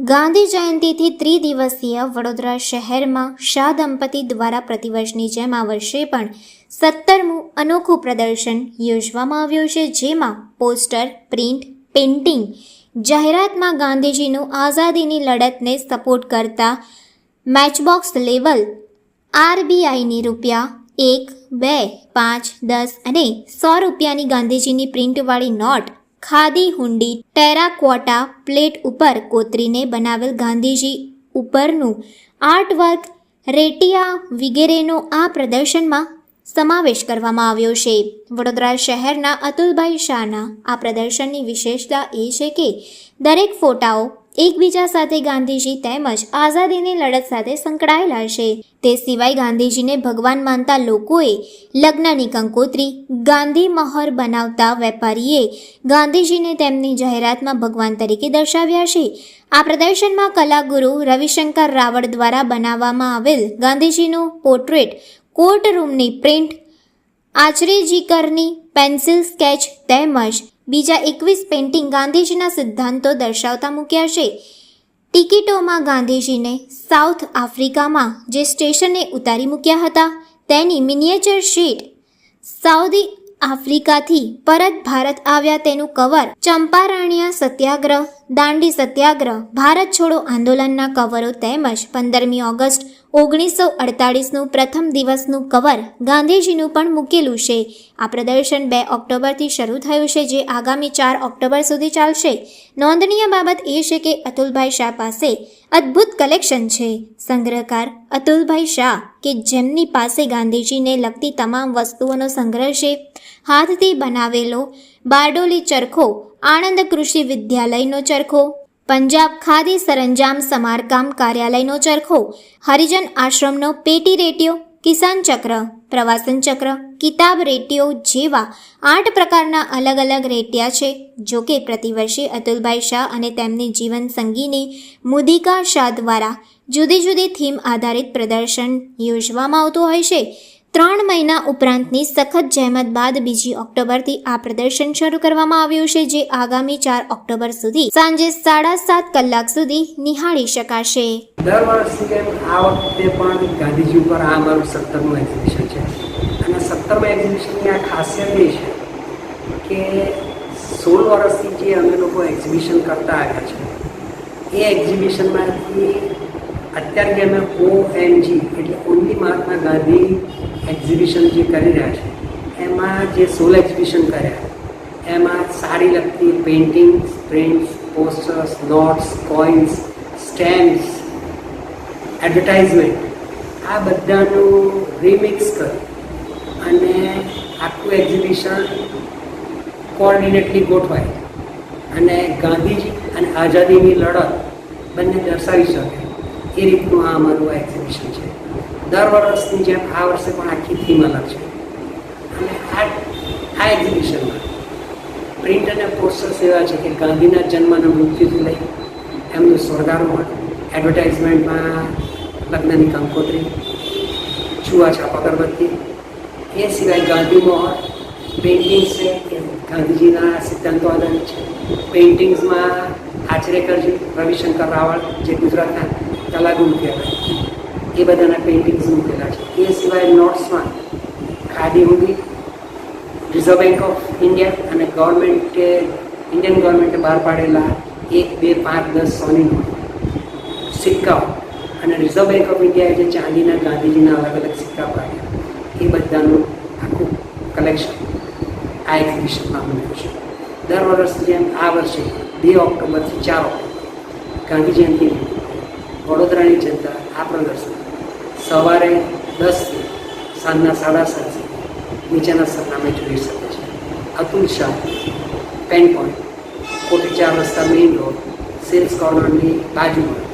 ગાંધી જયંતિથી ત્રિદિવસીય વડોદરા શહેરમાં શાહ દંપતી દ્વારા પ્રતિવર્ષની જેમ આ વર્ષે પણ સત્તરમું અનોખું પ્રદર્શન યોજવામાં આવ્યું છે, જેમાં પોસ્ટર, પ્રિન્ટ, પેઇન્ટિંગ, જાહેરાતમાં ગાંધીજીનું આઝાદીની લડતને સપોર્ટ કરતા મેચબોક્સ લેવલ આરબીઆઈની રૂપિયા એક, બે, પાંચ, દસ અને સો રૂપિયાની ગાંધીજીની પ્રિન્ટવાળી નોટ ખાદી હુંડી ટેરાકોટા પ્લેટ ઉપર કોતરીને બનાવેલ ગાંધીજી ઉપરનું આર્ટવર્ક રેટિયા વગેરેનો આ પ્રદર્શનમાં સમાવેશ કરવામાં આવ્યો છે. વડોદરા શહેરના અતુલભાઈ શાહના આ પ્રદર્શનની વિશેષતા એ છે કે દરેક ફોટાઓ એકબીજા સાથે ગાંધીજી તેમજ આઝાદીની લડત સાથે સંકળાયેલા છે. તે સિવાય ગાંધીજીને ભગવાન માનતા લોકોએ લગ્નની કંકોત્રી, ગાંધી મહોર બનાવતા વેપારીએ ગાંધીજીને તેમની જાહેરાતમાં ભગવાન તરીકે દર્શાવ્યા છે. આ પ્રદર્શનમાં કલાગુરુ રવિશંકર રાવળ દ્વારા બનાવવામાં આવેલ ગાંધીજીનું પોર્ટ્રેટ કોર્ટ રૂમની પ્રિન્ટ, આચરેજીકરની પેન્સિલ સ્કેચ તેમજ બીજા એકવીસ પેઇન્ટિંગ ગાંધીજીના સિદ્ધાંતો દર્શાવતા મૂક્યા છે. ટિકિટોમાં ગાંધીજીને સાઉથ આફ્રિકામાં જે સ્ટેશને ઉતારી મૂક્યા હતા, તેની મિનિએચર શીટ. સાઉદી આફ્રિકાથી પરત ભારત આવ્યા તેનું કવર ચંપારણ્ય સત્યાગ્રહ, દાંડી સત્યાગ્રહ, ભારત છોડો આંદોલનના કવરો તેમજ પંદરમી ઓગસ્ટ ઓગણીસો અડતાળીસનું પ્રથમ દિવસનું કવર ગાંધીજીનું પણ મૂકેલું છે. આ પ્રદર્શન બે ઓક્ટોબરથી શરૂ થયું છે, જે આગામી ચાર ઓક્ટોબર સુધી ચાલશે. નોંધનીય બાબત એ છે કે અતુલભાઈ શાહ પાસે અદ્ભુત કલેક્શન છે. સંગ્રહકાર અતુલભાઈ શાહ, કે જેમની પાસે ગાંધીજીને લગતી તમામ વસ્તુઓનો સંગ્રહ છે, હાથથી બનાવેલો બારડોલી ચરખો, આણંદ કૃષિ વિદ્યાલયનો ચરખો પંજાબ ખાદી સરંજામ સમારકામ કાર્યાલયનો ચરખો, હરિજન આશ્રમનો પેટી રેટિયો કિસાન ચક્ર, પ્રવાસન ચક્ર, કિતાબ રેટિયો જેવા આઠ પ્રકારના અલગ અલગ રેટિયા છે, જો કે પ્રતિવર્ષે અતુલભાઈ શાહ અને તેમની જીવન સંગીની મુદિકા શાહ દ્વારા જુદી જુદી થીમ આધારિત પ્રદર્શન યોજવામાં આવતું હોય છે. ત્રણ મહિના ઉપરાંતની સખત જહેમત બાદ બીજી ઓક્ટોબરથી આ પ્રદર્શન શરૂ કરવામાં આવ્યું છે, જે આગામી ચાર ઓક્ટોબર સુધી સાંજે સાડા સાત કલાક સુધી નિહાળી શકાશે. દર વર્ષની જેમ આ વખતે પણ ગાંધીજી ઉપર આ અમારું સત્તરમું એક્ઝિબિશન છે. અને સત્તરમા એક્ઝિબિશનની આ ખાસિયત એ છે કે સોળ વર્ષથી જે અમે લોકો એક્ઝિબિશન કરતા આવ્યા છે, એ એક્ઝિબિશનમાંથી અત્યારે અમે ઓ જી એટલે ઓનલી મહાત્મા ગાંધી એક્ઝિબિશન જે કરી રહ્યા છે, એમાં જે સોલ એક્ઝિબિશન કર્યા, એમાં સારી લગતી paintings prints posters notes coins stamps advertisement આ બધાનું રિમિક્સ કર્યું. અને આખું એક્ઝિબિશન કોઓર્ડિનેટલી ગોઠવાય. અને ગાંધીજી અને આઝાદીની લડત બંને દર્શાવી શકે. એ રીતનું આ અમારું એક્ઝિબિશન છે. દર વર્ષની જેમ આ વર્ષે પણ આખી થીમ અલગ છે. અને આ આ એક્ઝિબિશનમાં પ્રિન્ટ અને પોસ્ટર્સ એવા છે કે ગાંધીના જન્મના મૃત્યુથી લઈ એમનું સ્વર્ગારોહણ એડવર્ટાઇઝમેન્ટમાં લગ્નની કંકોત્રી છૂઆછાપ અગરબત્તી, એ સિવાય ગાંધી મોહર પેઇન્ટિંગ્સ છે ગાંધીજીના સિદ્ધાંતો આધારિત છે. પેઇન્ટિંગ્સમાં આચરેકરજી, રવિશંકર રાવળ જે ગુજરાતના કલાગુરુ કહેવાય. એ બધાના પેઇન્ટિંગ્સ મૂકેલા છે. એ સિવાય નોટ્સમાં ખાદી મૂકી રિઝર્વ બેંક ઓફ ઇન્ડિયા અને ગવર્મેન્ટે ઇન્ડિયન ગવર્મેન્ટે બહાર પાડેલા એક, બે, પાંચ, દસ સોની સિક્કાઓ. અને રિઝર્વ બેંક ઓફ ઇન્ડિયાએ જે ચાંદીના, ગાંધીજીના અલગ અલગ સિક્કા પાડ્યા. એ બધાનું આખું કલેક્શન આ એક્ઝિબિશનમાં મૂક્યું છે. દર વર્ષની જેમ આ વર્ષે બે ઓક્ટોબરથી ચાર ઓક્ટોબર ગાંધી જયંતિ વડોદરાની જનતા આ પ્રદર્શન સવારે દસથી સાંજના સાડા સાત નીચેના સરનામે જોઈ શકે છે. અતુલ શાહ પેન પોઈન્ટ કોટી ચાર રસ્તા મેઇન રોડ સેલ્સ કોર્નરની બાજુમાં.